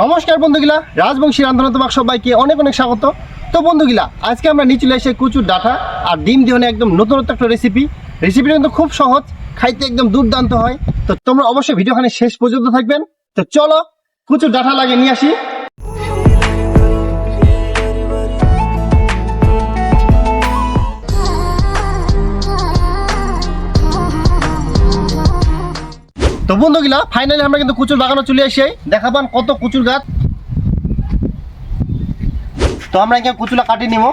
নমস্কার বন্ধুগুলা রাজবংশী রান্ধনা তোমার সবাইকে অনেক অনেক স্বাগত। তো বন্ধুগুলা, আজকে আমরা নিয়ে চলে এসে কুচুর ডাটা আর ডিম দিয়ে একদম নতুনত্ব একটা রেসিপি রেসিপিটা কিন্তু খুব সহজ, খাইতে একদম দুর্দান্ত হয়। তো তোমরা অবশ্যই ভিডিওখানে শেষ পর্যন্ত থাকবেন। তো চলো কুচুর ডাটা লাগে নিয়ে আসি। তো বন্ধুগুলা ফাইনালি আমরা কিন্তু কুচুর বাগানে চলে আসি। দেখাবান কত কুচুর গাছ। তো আমরা এখানে কুচুলা কাটি নিব।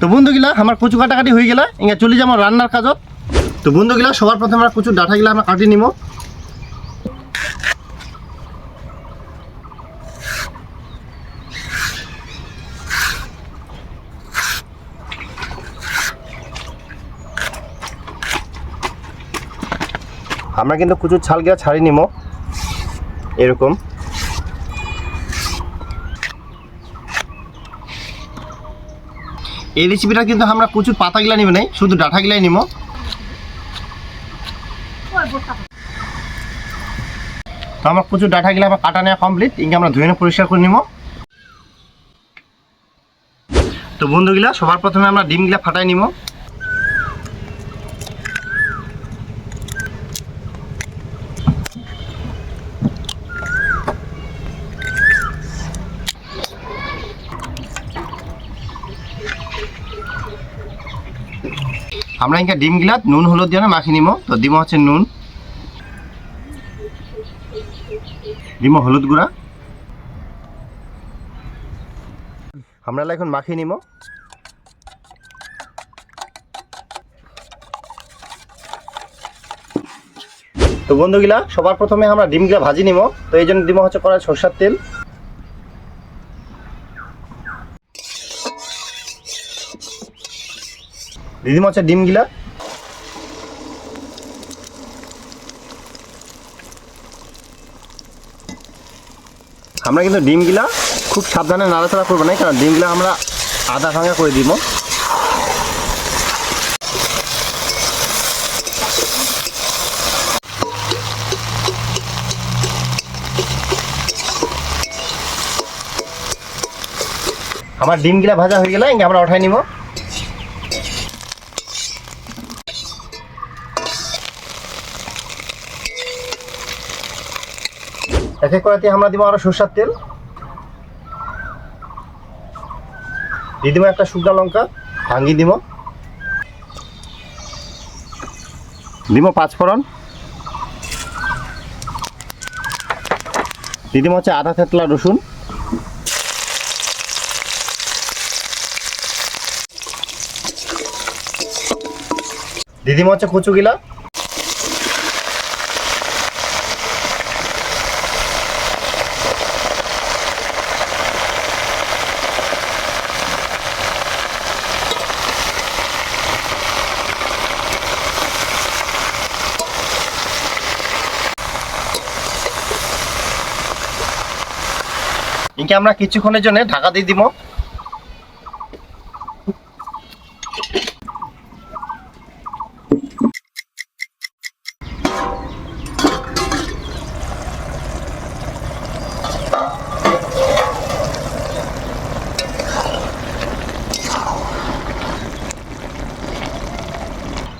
তো বন্ধুগুলা, আমার কুচু কাটাকাটি হয়ে গেলে। এখানে চলে যাব রান্নার কাজত। তো বন্ধুগুলা, সবার প্রথমে আমরা কুচুর ডাঁটাগুলা আমরা কাটি নিব। আমরা কিন্তু কুচুর ছালগুলা ছাড়ি নিব এরকম। এই রেসিপিটা কিন্তু আমরা কুচুর পাতাগুলা নিব নাই, শুধু ডাঁটাগুলাই নিব তো আমার কুচুর ডাঁটাগুলা আমার কাটা নেওয়া কমপ্লিট ইনকে আমরা ধুয়ে পরিষ্কার করে নিব তো বন্ধুগুলা, সবার প্রথমে আমরা ডিমগুলা ফাটাই নিব আমরা ইনকা ডিম গিলাত, নুন, হলুদ দিয়ে মাখি নিব তো ডিম হচ্ছে নুন। ডিম হলুদ গুঁড়া। আমরা এখন মাখি নিব তো বন্ধুগুলা, সবার প্রথমে আমরা ডিমগুলা ভাজি নিব তো এই জন্য ডিম হচ্ছে কড়াই সরষার তেল। দিদিম হচ্ছে ডিমগুলা আমরা কিন্তু ডিমগুলা খুব সাবধানে নাড়াচাড়া করব না, কারণ ডিমগুলা আমরা আধা ভাঙা করে দিব। আমার ডিমগুলা ভাজা হয়ে গেলে আমরা উঠাই নিব। এক এক করে আমরা দিব আরও সরষার তেল। দিয়ে দিব একটা শুকনো লঙ্কা ভাঙ্গি দিব। দিব পাঁচফোড়ন দিয়ে দিব হচ্ছে আধা থেতলা রসুন। দিয়ে দিব হচ্ছে কচুগিলা। ইনকে আমরা কিছুক্ষণের জন্য ঢাকা দিয়ে দিব।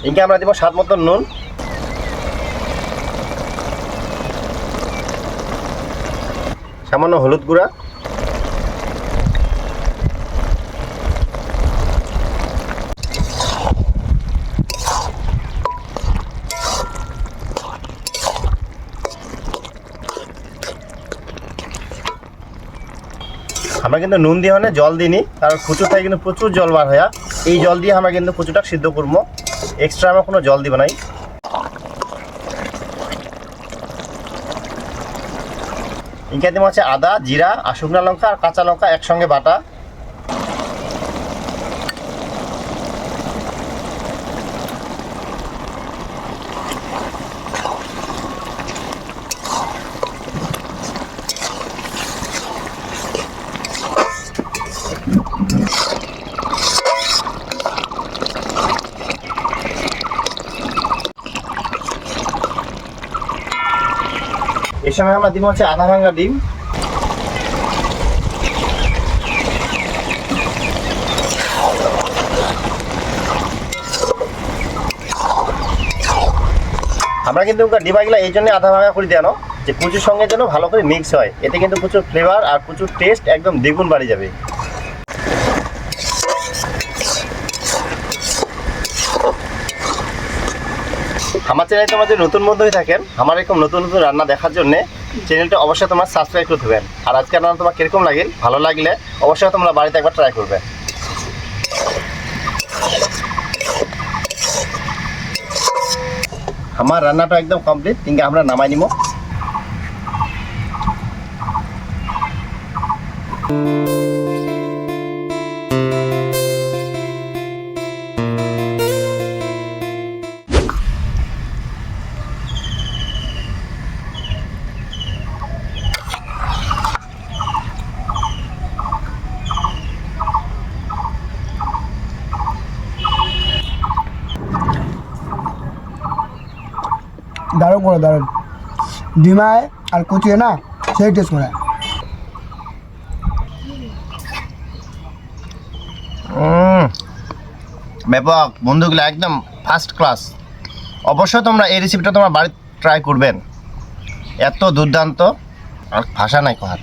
ইনকে আমরা দিব স্বাদ মতন নুন। সামান্য হলুদ গুঁড়া। আমরা কিন্তু নুন দিয়ে মানে জল দিইনি, কারণ কুচু কিন্তু প্রচুর জল বার হয়া এই জল দিয়ে আমরা কিন্তু কুচুটা সিদ্ধ করব। এক্সট্রা আমরা কোনো জল দিব নাই ইংকাতে হচ্ছে আদা, জিরা, আর শুকনা লঙ্কা, আর কাঁচা লঙ্কা একসঙ্গে বাটা। সময় আমরা দিব হচ্ছে আধা ভাঙা ডিম। আমরা কিন্তু ডিমাগুলো এই জন্য আধা ভাঙা করে দেন যে কুচুর সঙ্গে যেন ভালো করে মিক্স হয়। এতে কিন্তু প্রচুর ফ্লেভার আর প্রচুর টেস্ট একদম দ্বিগুণ বাড়ি যাবে। আমার চ্যানেলে তোমরা যদি নতুন বন্ধু হয়ে থাকেন, আমার এরকম নতুন নতুন রান্না দেখার জন্য চ্যানেলটা অবশ্যই তোমরা সাবস্ক্রাইব করে হবে আর আজকে রান্না তোমার কীরকম লাগে, ভালো লাগলে অবশ্যই তোমরা বাড়িতে একবার ট্রাই করবে। আমার রান্নাটা একদম কমপ্লিট কিন্তু আমরা নামাই নিব দারুণ করে, দারুণ। ডিমায় আর কুচিয়ে না, সেই টেস্ট করে। ব্যাপক। বন্ধুগুলো, একদম ফার্স্ট ক্লাস অবশ্যই তোমরা এই রেসিপিটা তোমরা বাড়িতে ট্রাই করবেন। এত দুর্দান্ত। আর ভাষা নাই কথা